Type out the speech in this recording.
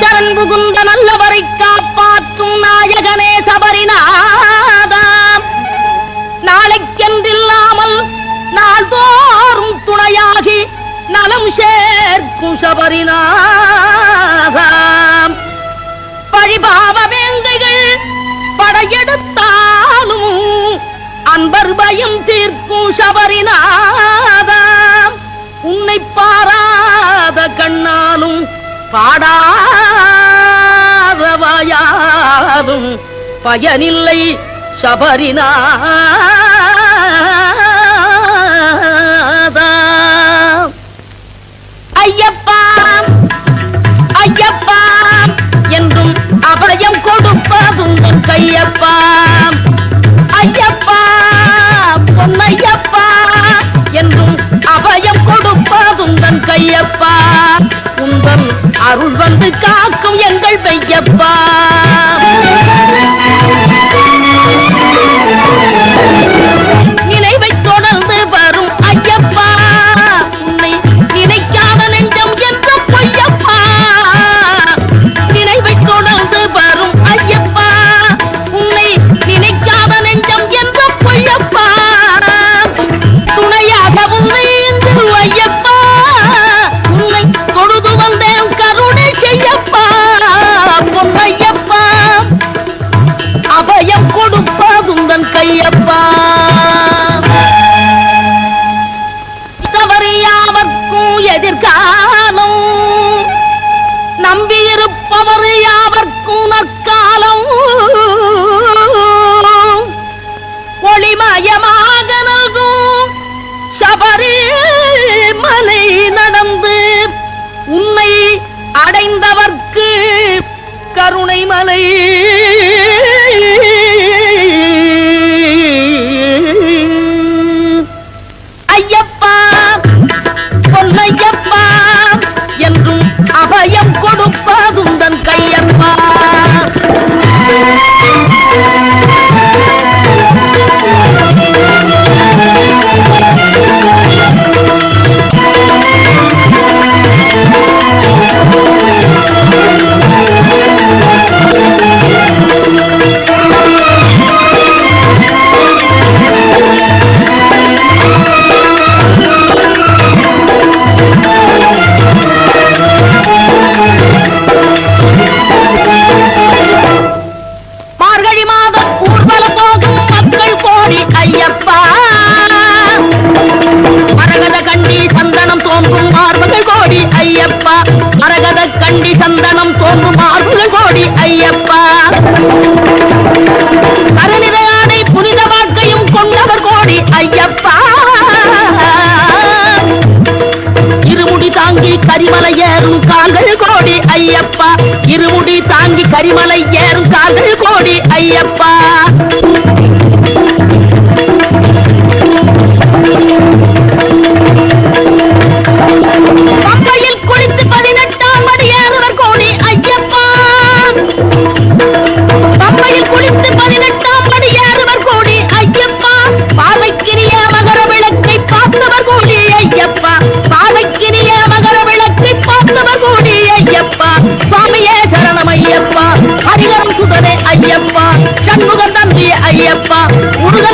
சரண் புகுந்த நல்லவரை காப்பாற்றும் நாயகனே சபரிநாதாம் நாளைக்கென்றில்லாமல் நாள்தோறும் துணையாகி நலம் சேர்க்கும் சபரிநாதாம் பழிபாவ வேங்கைகள் படையெடுத்தாலும் அன்பர் பயம் தீர்க்கும் சபரிநாதாம் உன்னை பாராத கண்ணாலும் பாடாதவாயாரும் பயனில்லை சபரிநாதா. ஐயப்பா ஐயப்பா என்றும் அபயம் கொடுப்பதும் உன் கையப்பா. ஐயப்பா பொன்னையப்பா என்றும் அபயம் கொடுப்பதும் தன் கையப்பா. அருள் வந்து காக்கும் எங்கள் மெய்யப்பா கையப்பா. அபயம் கொடுப்பதும் தன் கையப்பா. தவறியாவர்க்கும் எதிர்காலம். நம்பியிருப்பவர் யாவர்க்கும் நற்காலம். ஒளிமயமாக நல்கும் சபரி மலை நடந்து உன்னை அடைந்தவர்க்கு கருணை மலை. ஐயப்பா பொன்னையப்பா என்றும் அபயம் கொடுப்பதும் மரகத கண்டி சந்தனம் தோன்றும் மார்புகள் கோடி ஐயப்பா. கருநிற புனித வாழ்க்கையும் கொண்டவர் கோடி ஐயப்பா. இருமுடி தாங்கி கரிமலை ஏறும் கால்கள் கோடி ஐயப்பா. இருமுடி தாங்கி கரிமலை ஏறும் கால்கள் கோடி ஐயப்பா. சுவாமியே சரணம் ஐயப்பா. ஹரிகரம் சுதனே ஐயப்பா. சண்முகம் தம்பி ஐயப்பா. முருக